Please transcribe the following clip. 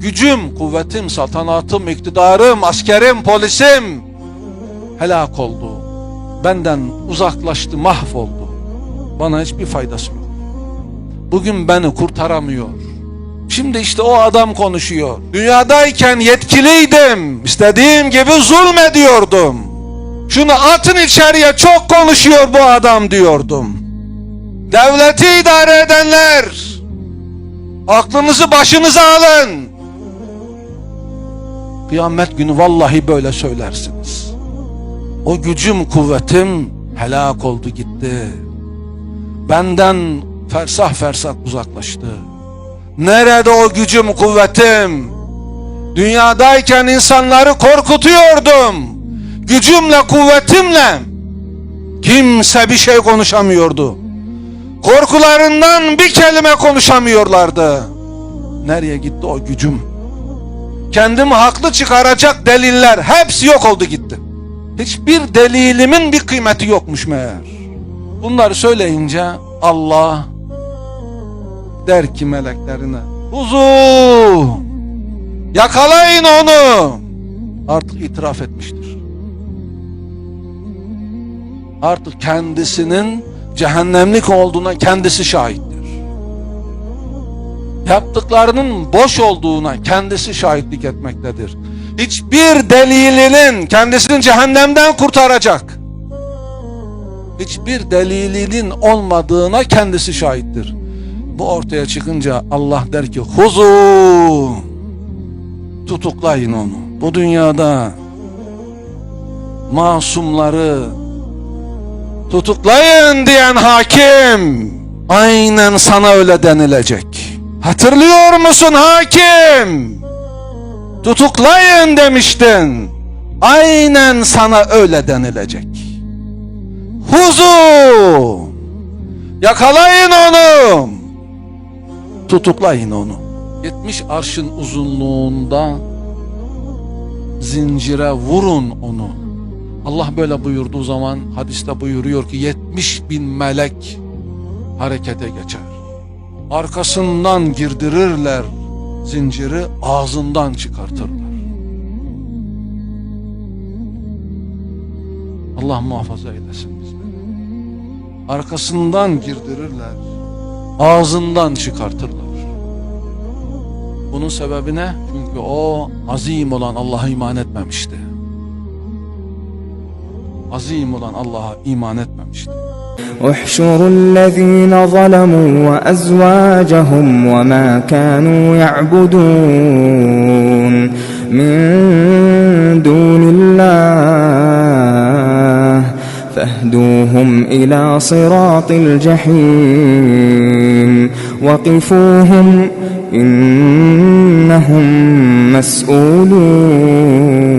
gücüm, kuvvetim, saltanatım, iktidarım, askerim, polisim helak oldu. Benden uzaklaştı, mahvoldu. Bana hiçbir faydası yok. Bugün beni kurtaramıyor. Şimdi işte o adam konuşuyor. Dünyadayken yetkiliydim. İstediğim gibi zulmediyordum. Şunu atın içeriye çok konuşuyor bu adam diyordum. Devleti idare edenler aklınızı başınıza alın. Kıyamet günü vallahi böyle söylersiniz. O gücüm kuvvetim helak oldu gitti. Benden fersah fersah uzaklaştı. Nerede o gücüm kuvvetim? Dünyadayken insanları korkutuyordum. Gücümle kuvvetimle. Kimse bir şey konuşamıyordu. Korkularından bir kelime konuşamıyorlardı. Nereye gitti o gücüm? Kendimi haklı çıkaracak deliller hepsi yok oldu gitti. Hiçbir delilimin bir kıymeti yokmuş meğer. Bunları söyleyince Allah der ki meleklerine Huzu yakalayın onu artık itiraf etmiştir. Artık kendisinin cehennemlik olduğuna kendisi şahittir. Yaptıklarının boş olduğuna kendisi şahitlik etmektedir. Hiçbir delilinin kendisini cehennemden kurtaracak. Hiçbir delilinin olmadığına kendisi şahittir. Bu ortaya çıkınca Allah der ki huzu tutuklayın onu. Bu dünyada masumları tutuklayın diyen hakim aynen sana öyle denilecek. Hatırlıyor musun hakim? Tutuklayın demiştin. Aynen sana öyle denilecek. Huzu! Yakalayın onu! Tutuklayın onu. 70 arşın uzunluğunda zincire vurun onu. Allah böyle buyurduğu zaman hadiste buyuruyor ki 70 bin melek harekete geçer. Arkasından girdirirler zinciri ağzından çıkartırlar. Allah muhafaza eylesin bizleri. Arkasından girdirirler. Ağzından çıkartırlar. Bunun sebebi ne? Çünkü o azim olan Allah'a iman etmemişti. Azim olan Allah'a iman etmemişti. احشروا الذين ظلموا وأزواجهم وما كانوا يعبدون من دون الله فاهدوهم إلى صراط الجحيم وقفوهم إنهم مسؤولون